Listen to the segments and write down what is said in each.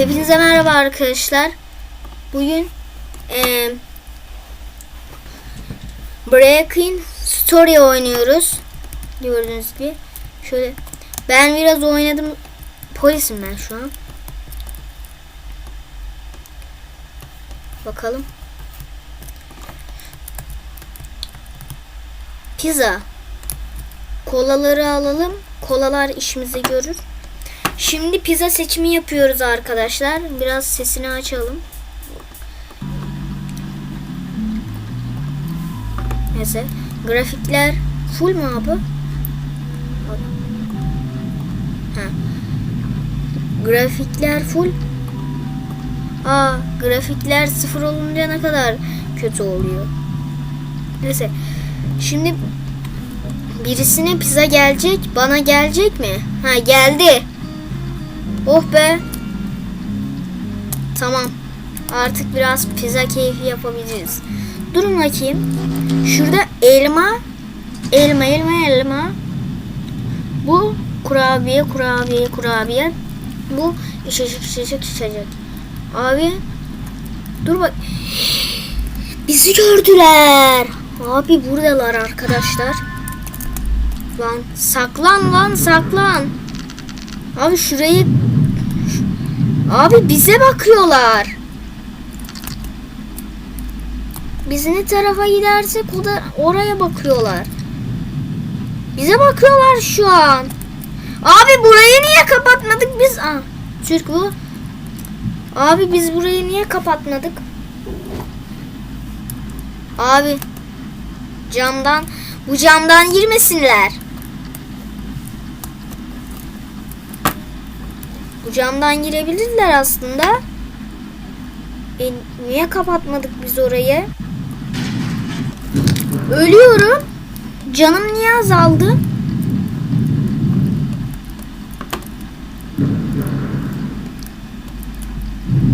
Hepinize merhaba arkadaşlar. Bugün eee Breaking Story oynuyoruz. Gördüğünüz gibi. Şöyle ben biraz oynadım. Polisim ben şu an. Bakalım. Pizza. Kolaları alalım. Kolalar işimizi görür. Şimdi pizza seçimi yapıyoruz arkadaşlar. Biraz sesini açalım. Neyse. Grafikler full mu abi? Ha. Grafikler full. Aa, grafikler sıfır olunca ne kadar kötü oluyor. Neyse. Şimdi birisine pizza gelecek. Bana gelecek mi? Ha geldi. Oh be. Tamam. Artık biraz pizza keyfi yapabiliriz. Durun bakayım. Şurada elma, elma, elma, elma. Bu kurabiye, kurabiye, kurabiye. Bu içecek, içecek, içecek. Abi dur bak. Bizi gördüler. Abi buradalar arkadaşlar. Lan saklan lan saklan. Abi şurayı Abi bize bakıyorlar. Biz ne tarafa gidersek o da oraya bakıyorlar. Bize bakıyorlar şu an. Abi burayı niye kapatmadık biz? Aa, Türk bu. Abi biz burayı niye kapatmadık? Abi camdan bu camdan girmesinler. Camdan girebilirler aslında. E, niye kapatmadık biz orayı? Ölüyorum. Canım niye azaldı?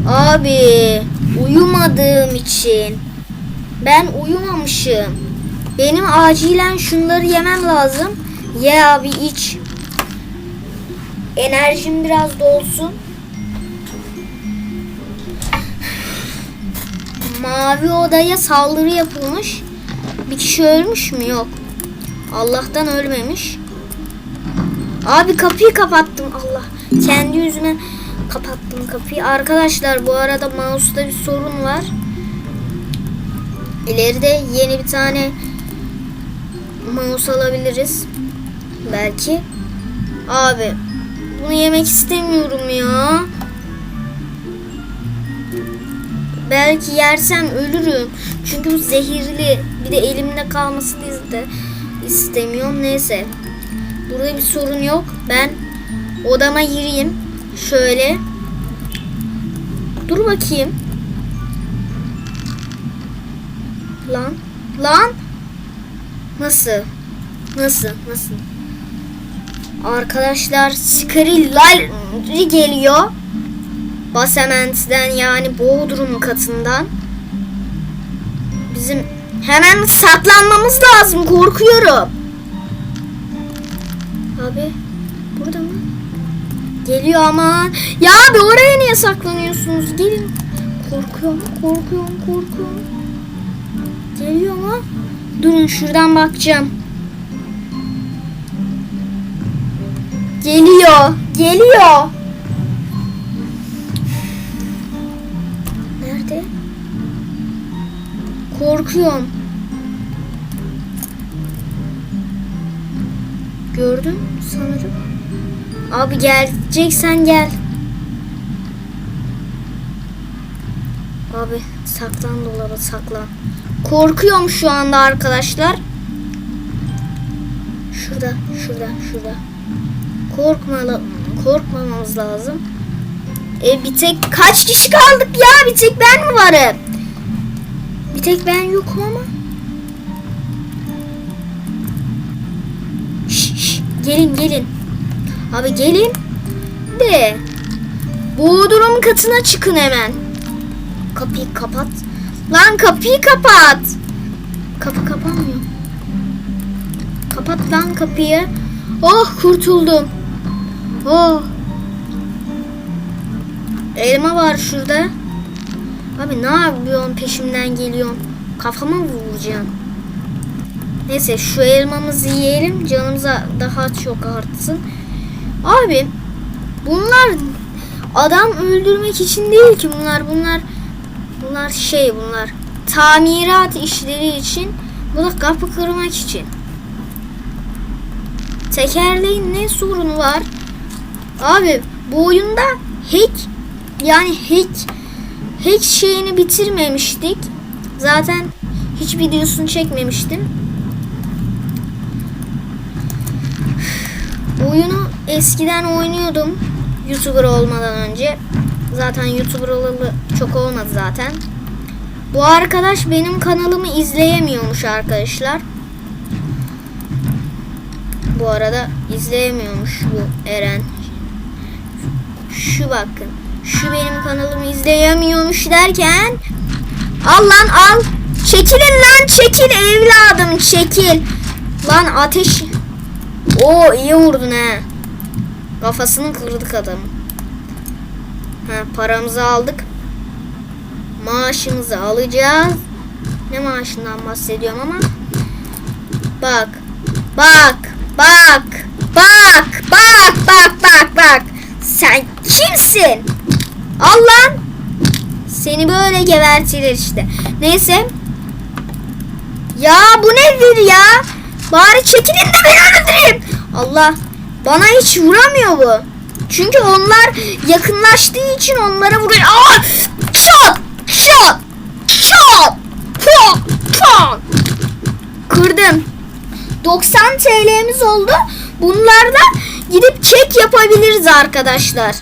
Abi uyumadığım için. Ben uyumamışım. Benim acilen şunları yemem lazım. Ye abi iç. Enerjim biraz dolsun. Mavi odaya saldırı yapılmış. Bir kişi ölmüş mü? Yok. Allah'tan ölmemiş. Abi kapıyı kapattım. Allah. Kendi yüzüme kapattım kapıyı. Arkadaşlar bu arada mouse'da bir sorun var. İleride yeni bir tane mouse alabiliriz. Belki. Abi bunu yemek istemiyorum ya. Belki yersem ölürüm. Çünkü bu zehirli. Bir de elimde kalmasını da istemiyorum. Neyse. Burada bir sorun yok. Ben odama gireyim. Şöyle. Dur bakayım. Lan. Lan. Nasıl? Nasıl? Nasıl? Arkadaşlar Skrillal geliyor. Basement'den yani Bodrum katından. Bizim hemen saklanmamız lazım. Korkuyorum. Abi burada mı? Geliyor ama. Ya abi oraya niye saklanıyorsunuz? Gelin. Korkuyorum, korkuyorum, korkuyorum. Geliyor mu? Durun şuradan bakacağım. Geliyor. Geliyor. Nerede? Korkuyorum. Gördüm sanırım. Abi geleceksen gel. Abi saklan dolaba saklan. Korkuyorum şu anda arkadaşlar. Şurada, şurada, şurada. Korkmalı, korkmamamız lazım. E bir tek kaç kişi kaldık ya? Bir tek ben mi varım? Bir tek ben yokum ama. Şş, şş, gelin gelin. Abi gelin. De. Bodrum katına çıkın hemen. Kapıyı kapat. Lan kapıyı kapat. Kapı kapanmıyor. Kapat lan kapıyı. Oh kurtuldum. Oh. Elma var şurada. Abi ne yapıyorsun peşimden geliyorsun? Kafama mı vuracaksın? Neyse şu elmamızı yiyelim canımıza daha çok artsın. Abi bunlar adam öldürmek için değil ki bunlar bunlar bunlar şey bunlar tamirat işleri için bu da kapı kırmak için. Tekerleğin ne sorunu var? Abi bu oyunda hack yani hack hack şeyini bitirmemiştik. Zaten hiç videosunu çekmemiştim. Oyunu eskiden oynuyordum. YouTuber olmadan önce. Zaten YouTuber olalı çok olmadı zaten. Bu arkadaş benim kanalımı izleyemiyormuş arkadaşlar. Bu arada izleyemiyormuş bu Eren. Şu bakın. Şu benim kanalımı izleyemiyormuş derken al lan al. Çekilin lan çekil evladım çekil. Lan ateş. Oo iyi vurdun ha. Kafasını kırdık adam. Ha paramızı aldık. Maaşımızı alacağız. Ne maaşından bahsediyorum ama. Bak. Bak. Bak. Bak. Bak. Bak. Bak. Bak. Sen kimsin? Al lan. Seni böyle gebertilir işte. Neyse. Ya bu nedir ya? Bari çekilin de ben öldüreyim. Allah. Bana hiç vuramıyor bu. Çünkü onlar yakınlaştığı için onlara vuruyor. Aa! Çat! Çat! Çat! Pop! Çat! Kırdım. 90 TL'miz oldu. Bunlarla gidip kek yapabiliriz arkadaşlar.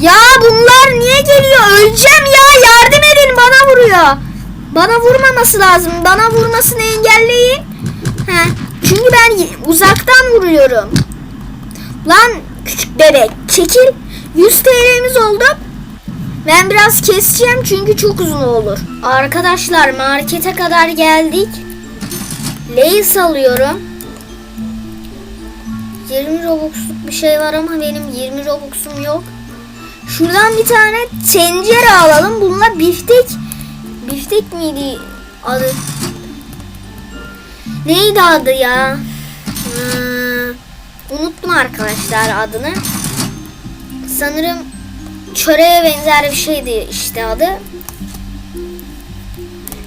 Ya bunlar niye geliyor? Öleceğim ya. Yardım edin bana vuruyor. Bana vurmaması lazım. Bana vurmasını engelleyin. He. Çünkü ben uzaktan vuruyorum. Lan küçük bebek çekil. 100 TL'miz oldu. Ben biraz keseceğim çünkü çok uzun olur. Arkadaşlar markete kadar geldik. Lays alıyorum. 20 Robux'luk bir şey var ama benim 20 Robux'um yok. Şuradan bir tane tencere alalım. Bununla biftek biftek miydi adı? Neydi adı ya? Hmm, unuttum arkadaşlar adını. Sanırım çöreğe benzer bir şeydi işte adı.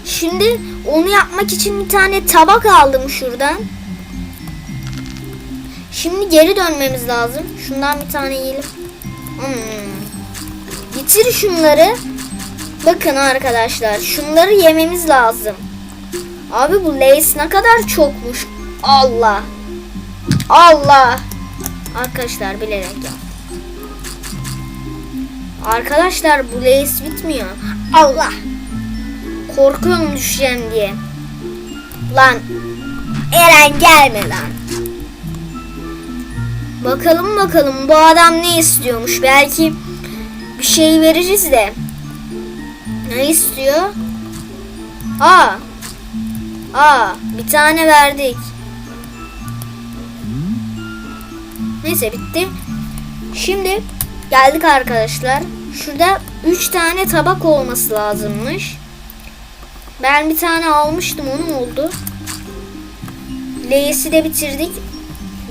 Şimdi onu yapmak için bir tane tabak aldım şuradan. Şimdi geri dönmemiz lazım. Şundan bir tane yiyelim. Hmm. Bitir şunları. Bakın arkadaşlar şunları yememiz lazım. Abi bu Lays ne kadar çokmuş. Allah. Allah. Arkadaşlar bilerek yap. Arkadaşlar bu Lays bitmiyor. Allah. Korkuyorum düşeceğim diye. Lan. Eren gelme lan. Bakalım bakalım bu adam ne istiyormuş. Belki bir şey veririz de. Ne istiyor? Aa. Aa, bir tane verdik. Neyse bitti. Şimdi geldik arkadaşlar. Şurada 3 tane tabak olması lazımmış. Ben bir tane almıştım onun oldu. Lay'si de bitirdik.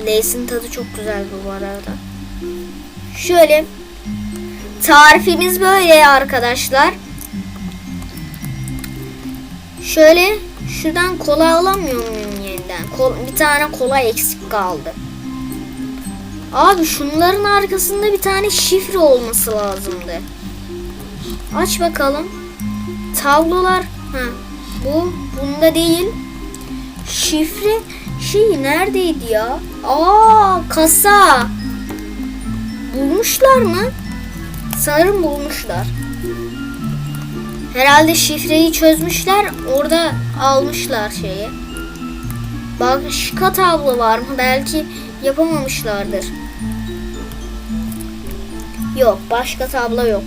Lay's'in tadı çok güzel bu arada. Şöyle tarifimiz böyle arkadaşlar. Şöyle şuradan kola alamıyor muyum yeniden? Kol, bir tane kola eksik kaldı. Abi şunların arkasında bir tane şifre olması lazımdı. Aç bakalım. Tablolar. Ha, bu bunda değil. Şifre şey neredeydi ya? Aa kasa. Bulmuşlar mı? Sanırım bulmuşlar. Herhalde şifreyi çözmüşler. Orada almışlar şeyi. Başka tablo var mı? Belki yapamamışlardır. Yok. Başka tablo yok.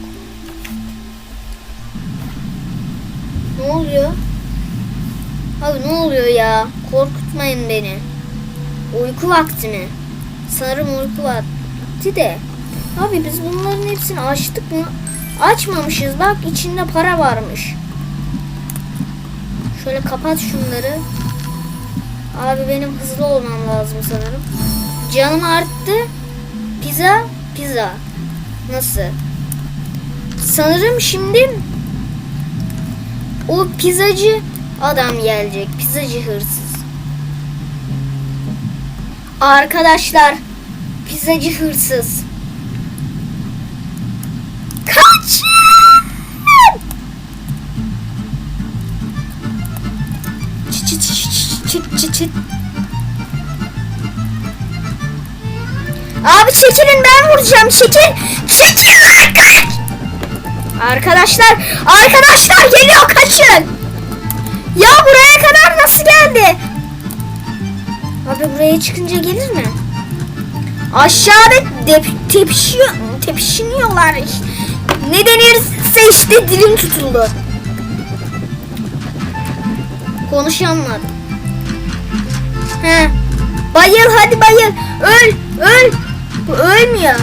Ne oluyor? Abi ne oluyor ya? Korkutmayın beni. Uyku vakti mi? Sanırım uyku vakti de. Abi biz bunların hepsini açtık mı? Açmamışız bak içinde para varmış. Şöyle kapat şunları. Abi benim hızlı olmam lazım sanırım. Canım arttı. Pizza, pizza. Nasıl? Sanırım şimdi o pizzacı adam gelecek. Pizzacı hırsız. Arkadaşlar, pizzacı hırsız. Kaçın! Çıt çıt çıt çıt çıt çıt. Abi çekilin ben vuracağım çekil. Çekil kaç. Arkadaşlar arkadaşlar geliyor kaçın. Ya buraya kadar nasıl geldi? Abi buraya çıkınca gelir mi? Aşağıda dep tepişiyor, tepişiniyorlar. Ne denirse işte dilim tutuldu. Konuşamadım. He. Bayıl hadi bayıl. Öl, öl. Bu ölmüyor.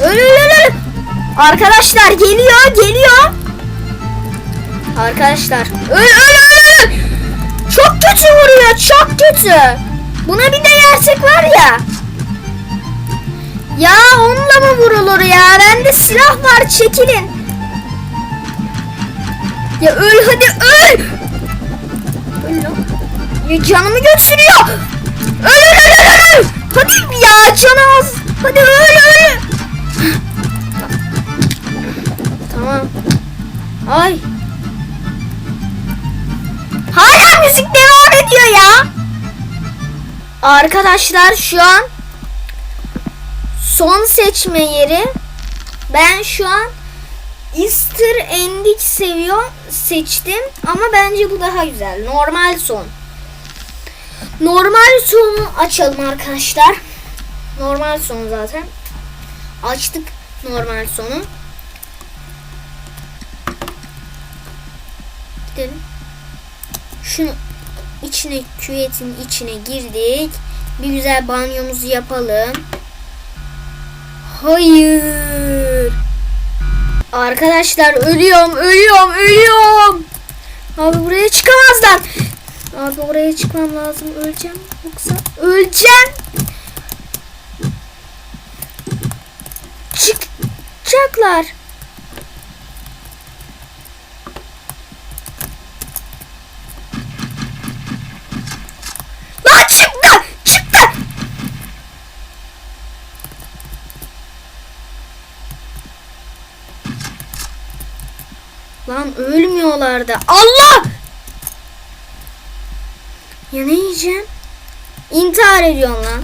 Öl, öl, öl, öl. Arkadaşlar geliyor, geliyor. Arkadaşlar. Öl, öl, öl, öl. Çok kötü vuruyor, çok kötü. Buna bir de yersek var ya. Ya onunla mı vurulur ya? Bende silah var, çekilin. Ya öl hadi öl. Ya canımı götürüyor. Öl öl öl öl öl. Hadi ya canı az. Hadi öl öl. Tamam. Ay. Müzik devam ediyor ya. Arkadaşlar şu an son seçme yeri. Ben şu an Easter Ending seviyor seçtim ama bence bu daha güzel. Normal son. Normal sonu açalım arkadaşlar. Normal sonu zaten. Açtık normal sonu. Gidelim. Şunu içine küvetin içine girdik. Bir güzel banyomuzu yapalım. Hayır. Arkadaşlar ölüyorum, ölüyorum, ölüyorum. Abi buraya çıkamazlar. Abi oraya çıkmam lazım. Öleceğim yoksa öleceğim. Çıkacaklar. Lan ölmüyorlar da. Allah! Ya ne yiyeceğim? İntihar ediyorum lan.